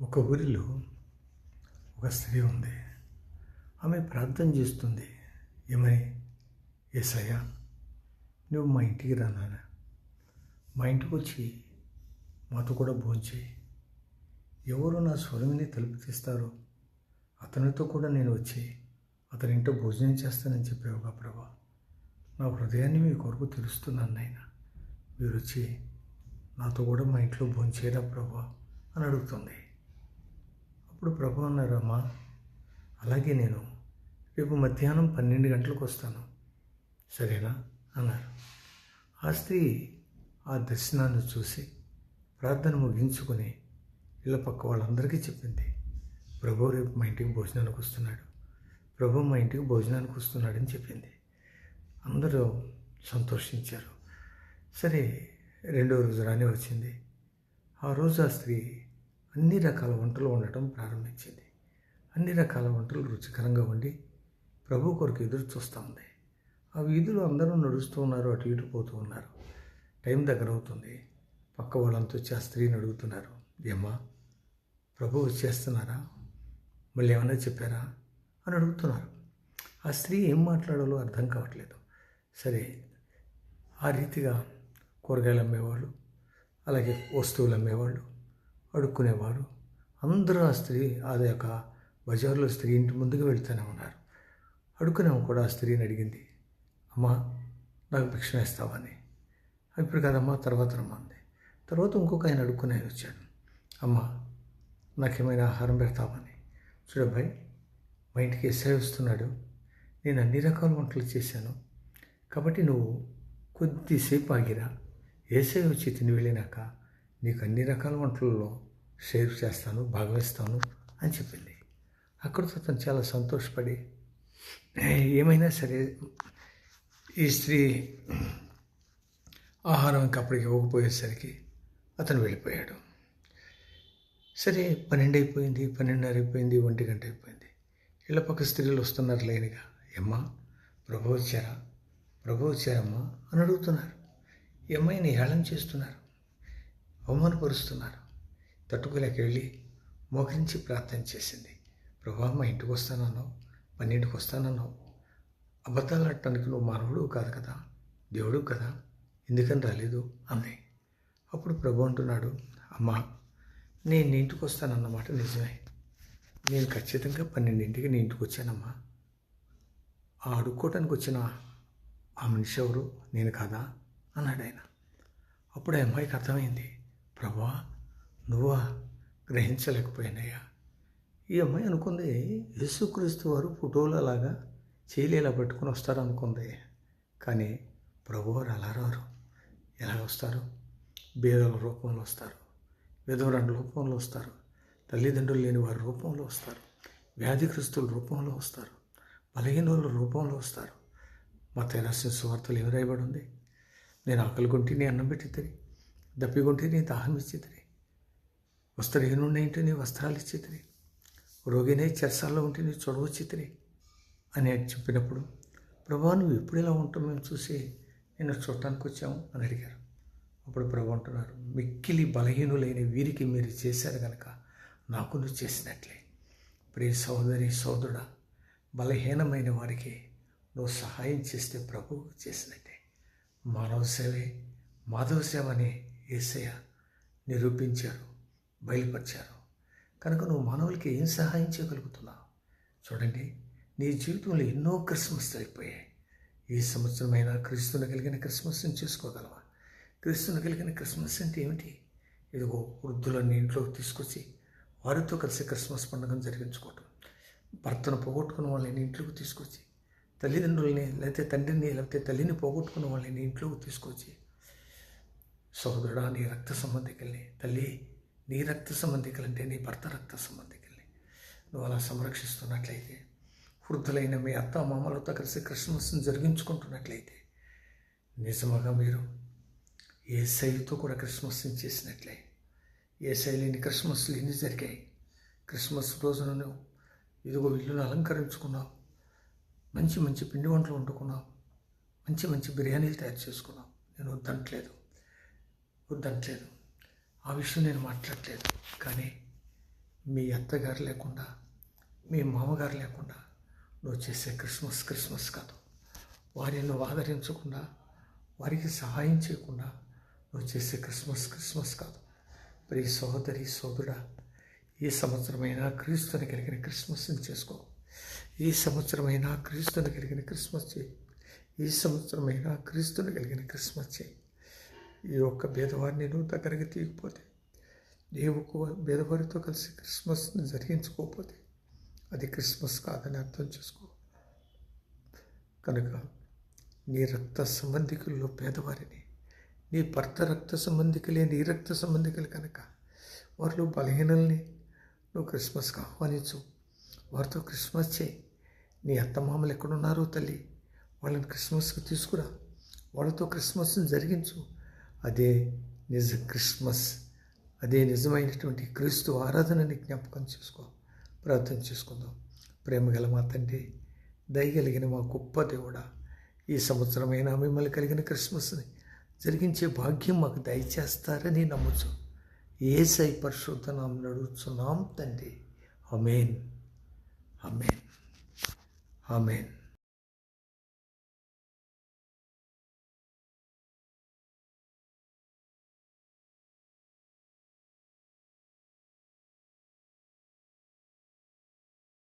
ఒక ఊరిలో ఒక స్త్రీ ఉంది. ఆమె ప్రార్థన చేస్తుంది. ఏమని? ఏసయ్యా నువ్వు మా ఇంటికి రా నాన్న. మా ఇంటికి వచ్చి మాతో కూడా భోంచేయి ఎవరు నా స్వరమిని తలుపు తీస్తారో అతనితో కూడా నేను వచ్చి అతని ఇంట్లో భోజనం చేస్తానని చెప్పావుగా ప్రభా. నా హృదయాన్ని మీ కొరకు తెలుస్తున్నాను నాయన. మీరు వచ్చి నాతో కూడా మా ఇంట్లో భోంచేయరా ప్రభా? అని అడుగుతుంది. అప్పుడు ప్రభు అన్నారు అమ్మా అలాగే నేను రేపు మధ్యాహ్నం పన్నెండు గంటలకు వస్తాను. సరేనా? అన్నారు. ఆ స్త్రీ ఆ దర్శనాన్ని చూసి ప్రార్థన ముగించుకొని ఇలా పక్క వాళ్ళందరికీ చెప్పింది. ప్రభు రేపు మా ఇంటికి భోజనానికి వస్తున్నాడు. ప్రభు మా ఇంటికి భోజనానికి వస్తున్నాడని చెప్పింది. అందరూ సంతోషించారు. సరే రెండో రోజు రానే వచ్చింది. ఆ రోజు ఆ స్త్రీ అన్ని రకాల వంటలు వండటం ప్రారంభించింది. అన్ని రకాల వంటలు రుచికరంగా వండి ప్రభు కొరకు ఎదురు చూస్తూ ఉంది. ఆ వీధిలో అందరూ నడుస్తూ ఉన్నారు అటు ఇటు పోతూ ఉన్నారు. టైం దగ్గర అవుతుంది. పక్క వాళ్ళంతా వచ్చి ఆ స్త్రీని అడుగుతున్నారు. ఏమ్మా ప్రభు వచ్చేస్తున్నారా? మళ్ళీ ఏమైనా చెప్పారా? అని అడుగుతున్నారు. ఆ స్త్రీ ఏం మాట్లాడాలో అర్థం కావట్లేదు. సరే ఆ రీతిగా కూరగాయలు అమ్మేవాళ్ళు అలాగే వస్తువులు అమ్మేవాళ్ళు అడుక్కునేవారు అందరూ ఆ స్త్రీ అది యొక్క బజార్లో స్త్రీ ఇంటి ముందుకు వెళ్తూనే ఉన్నారు. అడుక్కునే కూడా ఆ స్త్రీని అడిగింది అమ్మా నాకు భిక్ష వేస్తావని ఇప్పుడు కాదమ్మా తర్వాత రమ్మంది తర్వాత ఇంకొక ఆయన అడుక్కునే ఆయన వచ్చాడు. అమ్మా నాకేమైనా ఆహారం పెడతావని చూడబ్బాయి మా ఇంటికి ఎస్ఐ వస్తున్నాడు. నేను అన్ని రకాల వంటలు చేశాను. కాబట్టి నువ్వు కొద్దిసేపు ఆగిరా. ఏసై వచ్చి తిని వెళ్ళినాక నీకు అన్ని రకాల వంటలలో షేర్ చేస్తాను భాగమిస్తాను అని చెప్పింది. అక్కడితో అతను చాలా సంతోషపడి ఏమైనా సరే ఈ స్త్రీ ఆహారం ఇంకా అప్పటికి ఇవ్వకపోయేసరికి అతను వెళ్ళిపోయాడు. సరే పన్నెండు అయిపోయింది పన్నెండున్నర అయిపోయింది ఒంటి గంట అయిపోయింది. ఇళ్ళ పక్క స్త్రీలు వస్తున్నారు లేనిగా. ఎమ్మా ప్రభు వచ్చారా? ప్రభు వచ్చారమ్మా అని అడుగుతున్నారు. ఎమ్మాయిని అమ్మాయిని హేళన చేస్తున్నారు? అవమానపరుస్తున్నారు. తట్టుకోలేక వెళ్ళి మోకరించి ప్రార్థన చేసింది. ప్రభా మా ఇంటికి వస్తానన్నావు పన్నెండుకి వస్తానన్నావు. అబద్ధాలు ఆడటానికి నువ్వు మానవుడు కాదు కదా దేవుడు కదా ఎందుకని రాలేదు అంది. అప్పుడు ప్రభు అంటున్నాడు అమ్మా నేను నీ ఇంటికి వస్తానన్నమాట నిజమే. నేను ఖచ్చితంగా పన్నెండింటికి నీ ఇంటికి వచ్చానమ్మా. ఆ అడుక్కోవటానికి వచ్చిన ఆ మనిషి ఎవరు? నేను కాదా? అన్నాడు ఆయన. అప్పుడు ఆ అమ్మాయికి అర్థమైంది ప్రభా నువ్వా? గ్రహించలేకపోయినాయా ఈ అమ్మాయి అనుకుంది యేసుక్రీస్తు వారు ఫోటోలు అలాగా చేయలు ఇలా పట్టుకుని వస్తారు అనుకుంది కానీ ప్రభువారు అలా రారు. ఎలా వస్తారు? బేదల రూపంలో వస్తారు. విధవరాల రూపంలో వస్తారు. తల్లిదండ్రులు లేని వారి రూపంలో వస్తారు. వ్యాధిగ్రస్తుల రూపంలో వస్తారు. బలహీనుల రూపంలో వస్తారు. మా తెరాసిన సువార్తలు ఏమి రాయబడి ఉంది? నేను ఆకలి కొంటే నీ అన్నం పెట్టిద్దరి దప్పికొంటే నీ దాహం ఇచ్చిద్దరి వస్త్రహీనుండి ఉంటే నీ వస్త్రాలు ఇచ్చిద్దరి రోగినే చెరసాల్లో ఉంటే నీ చొడవచ్చిద్దరి అని చెప్పినప్పుడు ప్రభా నువ్వు ఎప్పుడు ఇలా ఉంటావు? మేము చూసి నేను చూడటానికి వచ్చాము అని అడిగారు. అప్పుడు ప్రభు అంటున్నారు మిక్కిలి బలహీనులైన వీరికి మీరు చేశారు కనుక నాకు నువ్వు చేసినట్లే. ప్రియ సోదరి సోదరుడా బలహీనమైన వారికి నువ్వు సహాయం చేస్తే ప్రభువు చేసినట్టే. మానవ సేవే మాధవ సేవ అని ఏసయ్య నిరూపించారు బయలుపరిచారు. కనుక నువ్వు మానవులకి ఏం సహాయం చేయగలుగుతున్నావు? చూడండి నీ జీవితంలో ఎన్నో క్రిస్మస్ అయిపోయాయి ఈ సంవత్సరమైనా క్రీస్తుని కలిగిన క్రిస్మస్ని చేసుకోగలవా? క్రీస్తుని కలిగిన క్రిస్మస్ అంటే ఏమిటి? ఇదిగో వృద్ధులన్నీ ఇంట్లోకి తీసుకొచ్చి వారితో కలిసి క్రిస్మస్ పండుగను జరిగించుకోవటం. భర్తను పోగొట్టుకున్న వాళ్ళని ఇంట్లోకి తీసుకొచ్చి తల్లిదండ్రులని లేకపోతే తండ్రిని లేకపోతే తల్లిని పోగొట్టుకున్న వాళ్ళని ఇంట్లోకి తీసుకొచ్చి సోదరుడా నీ రక్త సంబంధికుల్ని. తల్లి నీ రక్త సంబంధికులంటే నీ భర్త రక్త సంబంధికుల్ని. నువ్వు అలా సంరక్షిస్తున్నట్లయితే వృద్ధులైన మీ అత్త మామలతో కలిసి క్రిస్మస్ని జరిగించుకుంటున్నట్లయితే నిజముగా మీరు ఏ శైలితో కూడా క్రిస్మస్ని చేసినట్లే. ఏ శైలిని క్రిస్మస్లు ఎన్ని జరిగాయి? క్రిస్మస్ రోజున నువ్వు ఇదిగో ఇల్లును అలంకరించుకున్నావు. మంచి మంచి పిండి వంటలు వండుకున్నావు. మంచి మంచి బిర్యానీలు తయారు చేసుకున్నావు. నేను వద్దంటలేదు. వద్దంటలేదు ఆ విషయం నేను మాట్లాడలేదు. కానీ మీ అత్తగారు లేకుండా మీ మామగారు లేకుండా నువ్వు చేసే క్రిస్మస్ క్రిస్మస్ కాదు. వారిని నువ్వు ఆదరించకుండా వారికి సహాయం చేయకుండా నువ్వు చేసే క్రిస్మస్ క్రిస్మస్ కాదు. ప్రియ సహోదరి సోదరుడా ఈ సంవత్సరమైనా క్రీస్తుని కలిగిన క్రిస్మస్ని చేసుకో. ఈ సంవత్సరమైనా క్రీస్తుని కలిగిన క్రిస్మస్ చేయి. ఈ సంవత్సరమైనా క్రీస్తుని కలిగిన క్రిస్మస్ చేయి. ఈ ఒక్క భేదవాన్ని నువ్వు దగ్గరికి తీయకపోతే నీవు భేదవారితో కలిసి క్రిస్మస్ని జరిగించుకోకపోతే అది క్రిస్మస్ కాదని అర్థం చేసుకో. కనుక నీ రక్త సంబంధికుల్లో పేదవారిని నీ భర్త రక్త సంబంధికులే నీ రక్త సంబంధికులు కనుక వారిలో బలహీనల్ని నువ్వు క్రిస్మస్కి ఆహ్వానించు. వారితో క్రిస్మస్ చేయి. నీ అత్తమామలు ఎక్కడున్నారో తల్లి వాళ్ళని క్రిస్మస్కి తీసుకురా. వాళ్ళతో క్రిస్మస్ని జరిగించు. అదే నిజ క్రిస్మస్ అదే నిజమైనటువంటి క్రీస్తు ఆరాధనని జ్ఞాపకం చేసుకో ప్రార్థన చేసుకుందాం. ప్రేమ గల మా తండ్రి దయగలిగిన మా గొప్ప దేవుడా ఈ సంవత్సరమైన మిమ్మల్ని కలిగిన క్రిస్మస్ని జరిగించే భాగ్యం మాకు దయచేస్తారని నమ్ముచు ఏసై పరిశుద్ధనాం నడుచున్నాం తండ్రి. అమేన్ అమేన్ అమేన్